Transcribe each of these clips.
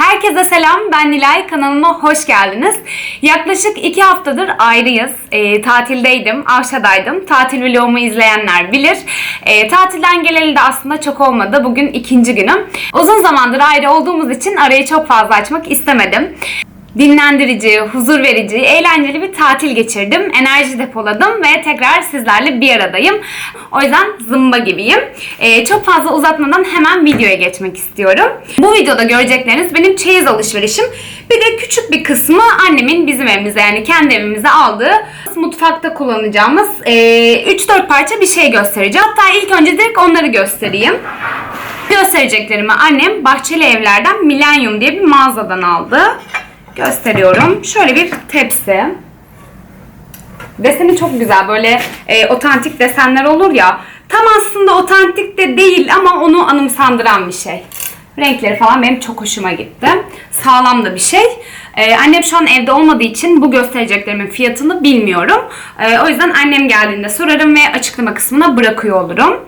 Herkese selam, ben Nilay. Kanalıma hoş geldiniz. Yaklaşık iki haftadır ayrıyız. E, tatildeydim, Avşa'daydım. Tatil vlogumu izleyenler bilir. E, tatilden geleli de aslında çok olmadı. Bugün ikinci günüm. Uzun zamandır ayrı olduğumuz için arayı çok fazla açmak istemedim dinlendirici, huzur verici, eğlenceli bir tatil geçirdim. Enerji depoladım ve tekrar sizlerle bir aradayım. O yüzden zımba gibiyim. Ee, çok fazla uzatmadan hemen videoya geçmek istiyorum. Bu videoda görecekleriniz benim çeyiz alışverişim. Bir de küçük bir kısmı annemin bizim evimize yani kendi evimize aldığı mutfakta kullanacağımız e, 3-4 parça bir şey göstereceğim. Hatta ilk önce direkt onları göstereyim. Göstereceklerimi annem Bahçeli Evler'den Millennium diye bir mağazadan aldı gösteriyorum. Şöyle bir tepsi. Deseni çok güzel. Böyle e, otantik desenler olur ya. Tam aslında otantik de değil ama onu anımsandıran bir şey. Renkleri falan benim çok hoşuma gitti. Sağlam da bir şey. Ee, annem şu an evde olmadığı için bu göstereceklerimin fiyatını bilmiyorum. Ee, o yüzden annem geldiğinde sorarım ve açıklama kısmına bırakıyor olurum.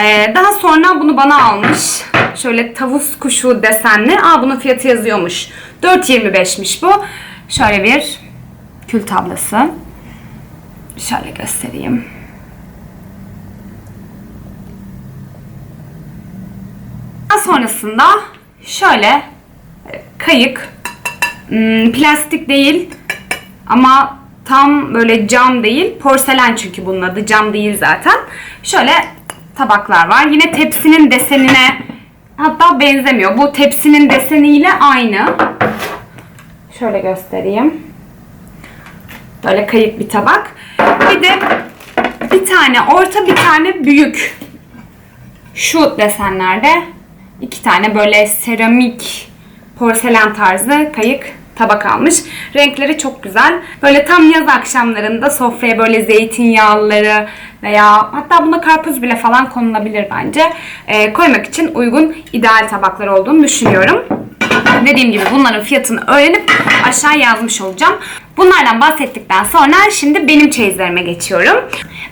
Ee, daha sonra bunu bana almış. Şöyle tavus kuşu desenli. Aa bunun fiyatı yazıyormuş. 4.25'miş bu. Şöyle bir kül tablası. Şöyle göstereyim. Daha sonrasında şöyle e, kayık Hmm, plastik değil ama tam böyle cam değil porselen çünkü bunun adı cam değil zaten şöyle tabaklar var. Yine tepsinin desenine hatta benzemiyor. Bu tepsinin deseniyle aynı. Şöyle göstereyim. Böyle kayık bir tabak. Bir de bir tane orta bir tane büyük. Şu desenlerde iki tane böyle seramik porselen tarzı kayık tabak almış. Renkleri çok güzel. Böyle tam yaz akşamlarında sofraya böyle zeytinyağlıları veya hatta buna karpuz bile falan konulabilir bence. Ee, koymak için uygun ideal tabaklar olduğunu düşünüyorum. Dediğim gibi bunların fiyatını öğrenip aşağı yazmış olacağım. Bunlardan bahsettikten sonra şimdi benim çeyizlerime geçiyorum.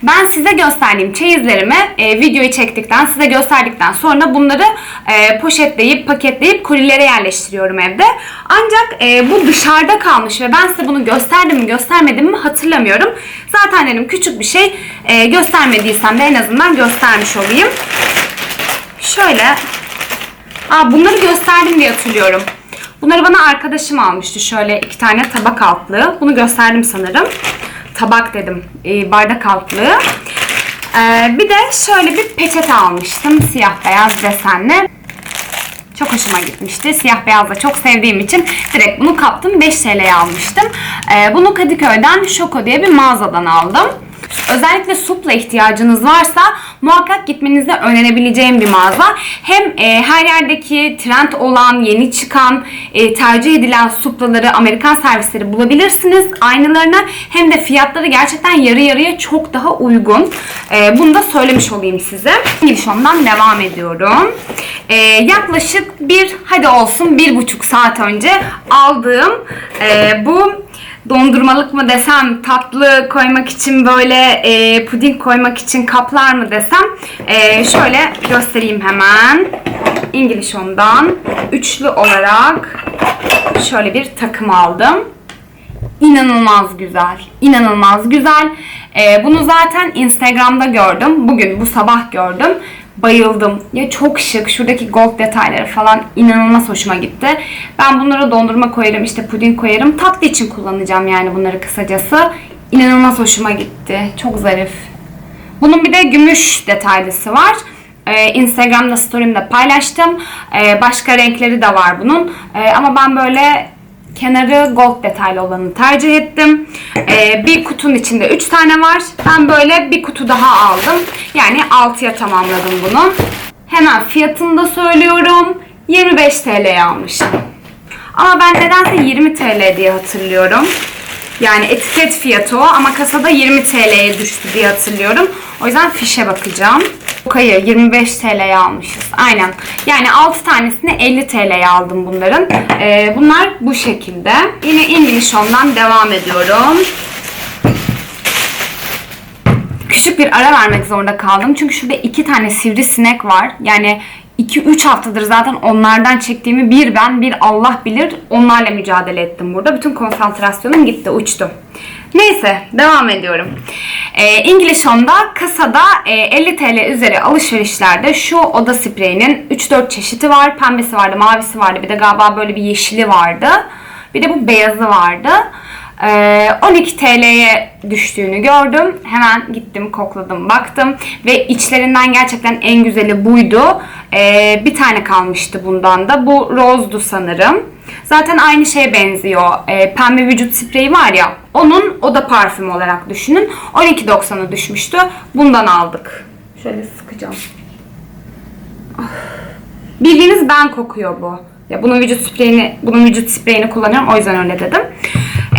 Ben size gösterdiğim çeyizlerimi e, videoyu çektikten, size gösterdikten sonra bunları e, poşetleyip, paketleyip kolilere yerleştiriyorum evde. Ancak e, bu dışarıda kalmış ve ben size bunu gösterdim mi göstermedim mi hatırlamıyorum. Zaten dedim küçük bir şey e, göstermediysem de en azından göstermiş olayım. Şöyle Aa, bunları gösterdim diye hatırlıyorum. Bunları bana arkadaşım almıştı. Şöyle iki tane tabak altlığı. Bunu gösterdim sanırım. Tabak dedim. E, bardak altlığı. Ee, bir de şöyle bir peçete almıştım. Siyah beyaz desenli. Çok hoşuma gitmişti. Siyah beyaz da çok sevdiğim için direkt bunu kaptım. 5 TL'ye almıştım. Ee, bunu Kadıköy'den Şoko diye bir mağazadan aldım. Özellikle supla ihtiyacınız varsa muhakkak gitmenizi önerebileceğim bir mağaza. Hem e, her yerdeki trend olan, yeni çıkan, e, tercih edilen suplaları, Amerikan servisleri bulabilirsiniz aynılarına. Hem de fiyatları gerçekten yarı yarıya çok daha uygun. E, bunu da söylemiş olayım size. İngiliz ondan devam ediyorum. E, yaklaşık bir, hadi olsun bir buçuk saat önce aldığım e, bu dondurmalık mı desem, tatlı koymak için böyle e, puding koymak için kaplar mı desem. E, şöyle göstereyim hemen. İngiliz ondan üçlü olarak şöyle bir takım aldım. İnanılmaz güzel. İnanılmaz güzel. E, bunu zaten Instagram'da gördüm. Bugün bu sabah gördüm bayıldım. Ya çok şık. Şuradaki gold detayları falan inanılmaz hoşuma gitti. Ben bunlara dondurma koyarım, işte puding koyarım. Tatlı için kullanacağım yani bunları kısacası. İnanılmaz hoşuma gitti. Çok zarif. Bunun bir de gümüş detaylısı var. Ee, Instagram'da story'imde paylaştım. Ee, başka renkleri de var bunun. Ee, ama ben böyle kenarı gold detaylı olanı tercih ettim. Ee, bir kutunun içinde 3 tane var. Ben böyle bir kutu daha aldım. Yani 6'ya tamamladım bunu. Hemen fiyatını da söylüyorum. 25 TL'ye almışım. Ama ben nedense 20 TL diye hatırlıyorum. Yani etiket fiyatı o ama kasada 20 TL'ye düştü diye hatırlıyorum. O yüzden fişe bakacağım. Kayı 25 TL'ye almışız. Aynen. Yani 6 tanesini 50 TL'ye aldım bunların. Ee, bunlar bu şekilde. Yine English Home'dan devam ediyorum. Küçük bir ara vermek zorunda kaldım. Çünkü şurada iki tane sivrisinek var. Yani 2-3 haftadır zaten onlardan çektiğimi bir ben bir Allah bilir onlarla mücadele ettim burada. Bütün konsantrasyonum gitti uçtu. Neyse devam ediyorum. Ee, English Home'da kasada e, 50 TL üzeri alışverişlerde şu oda spreyinin 3-4 çeşidi var. Pembesi vardı, mavisi vardı. Bir de galiba böyle bir yeşili vardı. Bir de bu beyazı vardı. Ee, 12 TL'ye düştüğünü gördüm. Hemen gittim, kokladım, baktım ve içlerinden gerçekten en güzeli buydu. Ee, bir tane kalmıştı bundan da. Bu rose'du sanırım. Zaten aynı şeye benziyor. Ee, pembe vücut spreyi var ya, onun o da parfüm olarak düşünün. 12.90'a düşmüştü. Bundan aldık. Şöyle sıkacağım. Bildiğiniz ben kokuyor bu. Ya bunun vücut spreyini, bunun vücut spreyini kullanıyorum. O yüzden öyle dedim.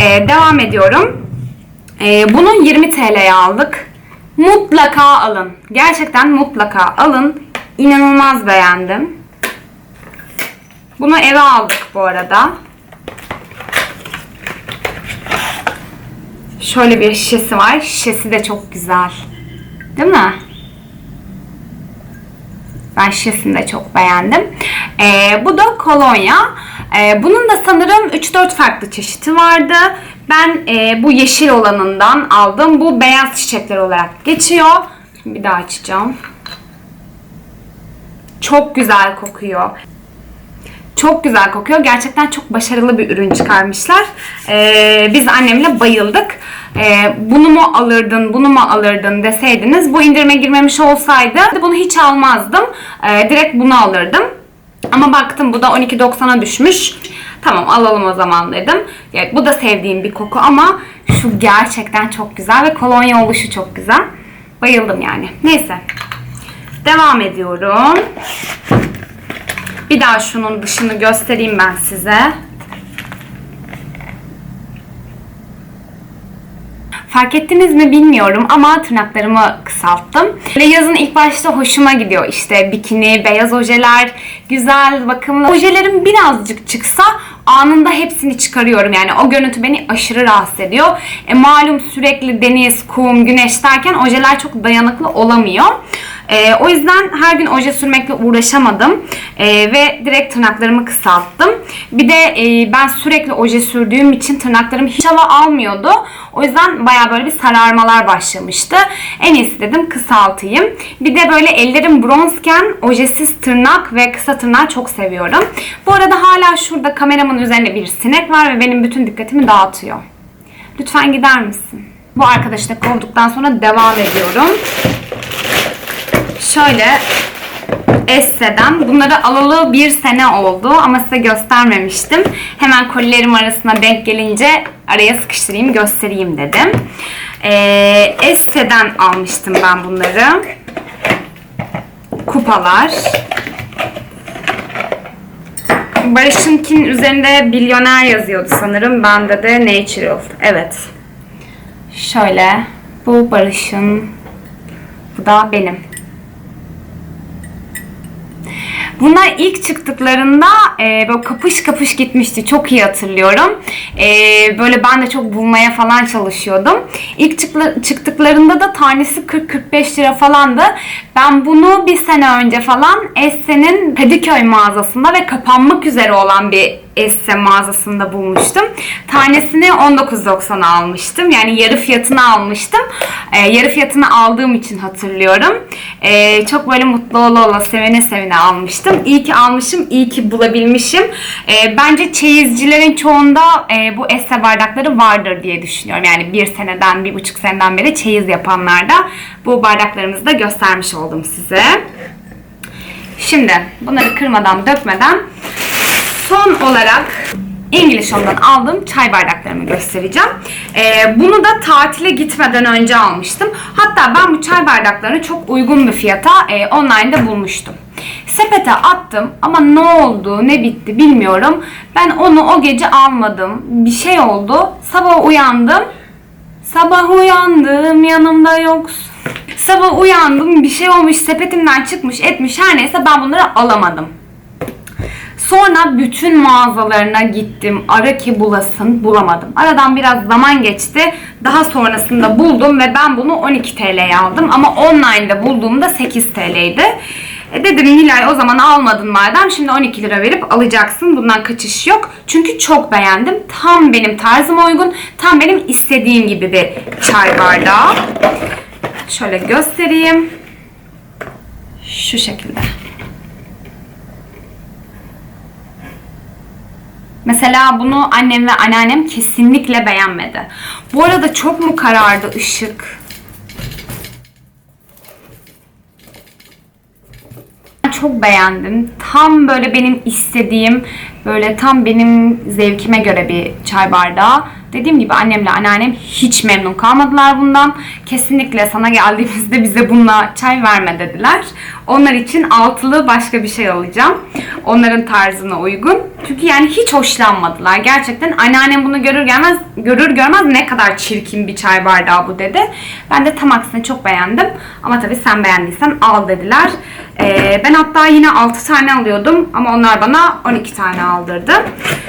Ee, devam ediyorum. Ee, bunu 20 TL'ye aldık. Mutlaka alın. Gerçekten mutlaka alın. İnanılmaz beğendim. Bunu eve aldık bu arada. Şöyle bir şişesi var. Şişesi de çok güzel. Değil mi? Ben şişesini de çok beğendim. Ee, bu da kolonya. Ee, bunun da sanırım 3-4 farklı çeşidi vardı. Ben e, bu yeşil olanından aldım. Bu beyaz çiçekler olarak geçiyor. Şimdi bir daha açacağım. Çok güzel kokuyor. Çok güzel kokuyor. Gerçekten çok başarılı bir ürün çıkarmışlar. Ee, biz annemle bayıldık. Ee, bunu mu alırdın, bunu mu alırdın deseydiniz bu indirime girmemiş olsaydı bunu hiç almazdım. Ee, direkt bunu alırdım. Ama baktım bu da 12.90'a düşmüş. Tamam alalım o zaman dedim. Evet, bu da sevdiğim bir koku ama şu gerçekten çok güzel ve kolonya oluşu çok güzel. Bayıldım yani. Neyse. Devam ediyorum. Bir daha şunun dışını göstereyim ben size. Fark ettiniz mi bilmiyorum ama tırnaklarımı kısalttım. Ve yazın ilk başta hoşuma gidiyor işte bikini, beyaz ojeler, güzel, bakımlı. Ojelerim birazcık çıksa anında hepsini çıkarıyorum. Yani o görüntü beni aşırı rahatsız ediyor. E, malum sürekli deniz, kum, güneş derken ojeler çok dayanıklı olamıyor. E, o yüzden her gün oje sürmekle uğraşamadım. E, ve direkt tırnaklarımı kısalttım. Bir de e, ben sürekli oje sürdüğüm için tırnaklarım hiç hava almıyordu. O yüzden baya böyle bir sararmalar başlamıştı. En iyisi dedim kısaltayım. Bir de böyle ellerim bronzken ojesiz tırnak ve kısa tırnağı çok seviyorum. Bu arada hala şurada kameramın üzerinde bir sinek var ve benim bütün dikkatimi dağıtıyor. Lütfen gider misin? Bu arkadaşı da kovduktan sonra devam ediyorum. Şöyle Esse'den. Bunları alalı bir sene oldu ama size göstermemiştim. Hemen kolilerim arasına denk gelince araya sıkıştırayım göstereyim dedim. Ee, Esse'den almıştım ben bunları. Kupalar. Barış'ınkinin üzerinde milyoner yazıyordu sanırım. Bende de natural. Evet. Şöyle. Bu Barış'ın. Bu da benim. Bunlar ilk çıktıklarında e, böyle kapış kapış gitmişti. Çok iyi hatırlıyorum. E, böyle ben de çok bulmaya falan çalışıyordum. İlk çıktıklarında da tanesi 40-45 lira falandı. Ben bunu bir sene önce falan Esse'nin Kadıköy mağazasında ve kapanmak üzere olan bir Esse mağazasında bulmuştum. Tanesini 19.90'a almıştım. Yani yarı fiyatını almıştım. E, yarı fiyatını aldığım için hatırlıyorum. E, çok böyle mutlu ola ola sevene sevene almıştım. İyi ki almışım, iyi ki bulabilmişim. E, bence çeyizcilerin çoğunda e, bu Esse bardakları vardır diye düşünüyorum. Yani bir seneden, bir buçuk seneden beri çeyiz yapanlar da bu bardaklarımızı da göstermiş oldum size. Şimdi bunları kırmadan, dökmeden son olarak English Home'dan aldığım çay bardaklarımı göstereceğim. Ee, bunu da tatile gitmeden önce almıştım. Hatta ben bu çay bardaklarını çok uygun bir fiyata e, online'da bulmuştum. Sepete attım ama ne oldu ne bitti bilmiyorum. Ben onu o gece almadım. Bir şey oldu. Sabah uyandım. Sabah uyandım yanımda yoksun. Sabah uyandım bir şey olmuş sepetimden çıkmış etmiş her neyse ben bunları alamadım. Sonra bütün mağazalarına gittim. Ara ki bulasın. Bulamadım. Aradan biraz zaman geçti. Daha sonrasında buldum ve ben bunu 12 TL'ye aldım. Ama online'da bulduğumda 8 TL'ydi. E dedim Nilay o zaman almadın madem şimdi 12 lira verip alacaksın. Bundan kaçış yok. Çünkü çok beğendim. Tam benim tarzıma uygun. Tam benim istediğim gibi bir çay bardağı. Şöyle göstereyim. Şu şekilde. Mesela bunu annem ve anneannem kesinlikle beğenmedi. Bu arada çok mu karardı ışık? çok beğendim. Tam böyle benim istediğim, böyle tam benim zevkime göre bir çay bardağı. Dediğim gibi annemle anneannem hiç memnun kalmadılar bundan. Kesinlikle sana geldiğimizde bize bununla çay verme dediler. Onlar için altılı başka bir şey alacağım. Onların tarzına uygun. Çünkü yani hiç hoşlanmadılar. Gerçekten anneannem bunu görür gelmez görür görmez ne kadar çirkin bir çay bardağı bu dedi. Ben de tam aksine çok beğendim. Ama tabii sen beğendiysen al dediler. Ee, ben hatta yine 6 tane alıyordum ama onlar bana 12 tane aldırdı.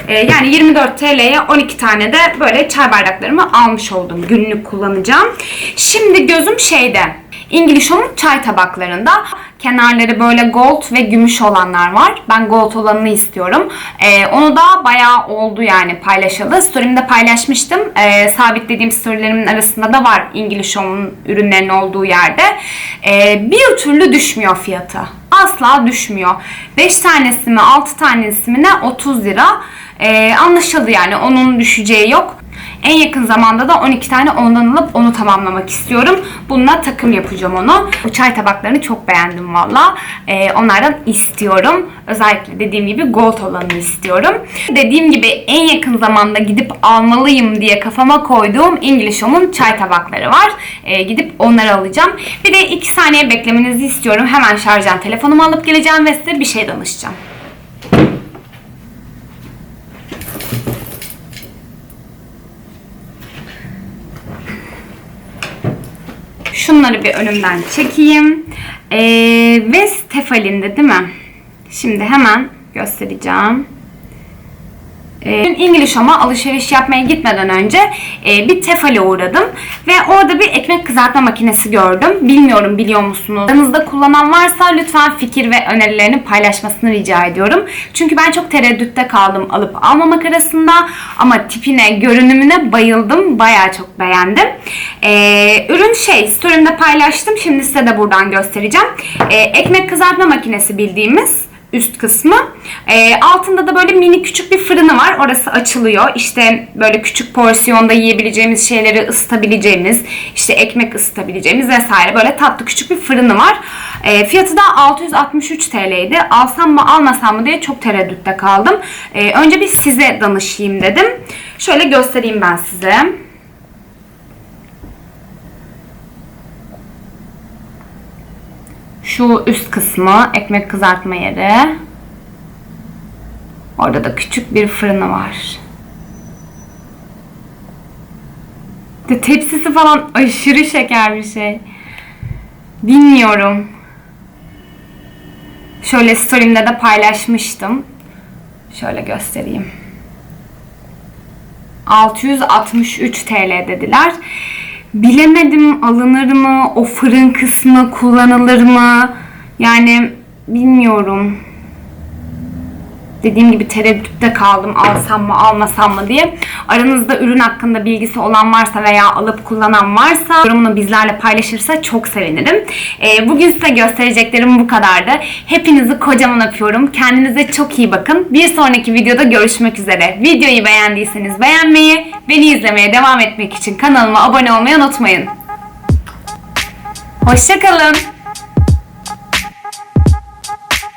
Ee, yani 24 TL'ye 12 tane de böyle çay bardaklarımı almış oldum. Günlük kullanacağım. Şimdi gözüm şeyde. İngiliz Home'un çay tabaklarında kenarları böyle gold ve gümüş olanlar var. Ben gold olanını istiyorum. Ee, onu da bayağı oldu yani paylaşalı. Story'imde paylaşmıştım. Ee, sabitlediğim storylerimin arasında da var İngiliz Home'un ürünlerinin olduğu yerde. Ee, bir türlü düşmüyor fiyatı. Asla düşmüyor. 5 tanesi mi 6 tanesi mi ne 30 lira. Ee, anlaşıldı yani onun düşeceği yok. En yakın zamanda da 12 tane ondan alıp onu tamamlamak istiyorum. Bununla takım yapacağım onu. Bu çay tabaklarını çok beğendim valla. Ee, onlardan istiyorum. Özellikle dediğim gibi gold olanı istiyorum. Dediğim gibi en yakın zamanda gidip almalıyım diye kafama koyduğum English Home'un çay tabakları var. Ee, gidip onları alacağım. Bir de 2 saniye beklemenizi istiyorum. Hemen şarjdan telefonumu alıp geleceğim ve size bir şey danışacağım. Şunları bir önümden çekeyim. Ee, ve Stefal'inde değil mi? Şimdi hemen göstereceğim. Dün English Home'a alışveriş yapmaya gitmeden önce e, bir Tefal'e uğradım ve orada bir ekmek kızartma makinesi gördüm. Bilmiyorum biliyor musunuz? Aranızda kullanan varsa lütfen fikir ve önerilerini paylaşmasını rica ediyorum. Çünkü ben çok tereddütte kaldım alıp almamak arasında ama tipine, görünümüne bayıldım. Bayağı çok beğendim. Ee, ürün şey, story'imde paylaştım. Şimdi size de buradan göstereceğim. Ee, ekmek kızartma makinesi bildiğimiz üst kısmı. Ee, altında da böyle mini küçük bir fırını var. Orası açılıyor. İşte böyle küçük porsiyonda yiyebileceğimiz şeyleri ısıtabileceğimiz, işte ekmek ısıtabileceğimiz vesaire böyle tatlı küçük bir fırını var. Ee, fiyatı da 663 TL'ydi. Alsam mı almasam mı diye çok tereddütte kaldım. Ee, önce bir size danışayım dedim. Şöyle göstereyim ben size. Şu üst kısmı ekmek kızartma yeri. Orada da küçük bir fırını var. De tepsisi falan aşırı şeker bir şey. Bilmiyorum. Şöyle story'imde de paylaşmıştım. Şöyle göstereyim. 663 TL dediler. Bilemedim alınır mı, o fırın kısmı kullanılır mı? Yani bilmiyorum. Dediğim gibi tereddütte kaldım alsam mı almasam mı diye. Aranızda ürün hakkında bilgisi olan varsa veya alıp kullanan varsa yorumunu bizlerle paylaşırsa çok sevinirim. Ee, bugün size göstereceklerim bu kadardı. Hepinizi kocaman öpüyorum. Kendinize çok iyi bakın. Bir sonraki videoda görüşmek üzere. Videoyu beğendiyseniz beğenmeyi, beni izlemeye devam etmek için kanalıma abone olmayı unutmayın. Hoşçakalın.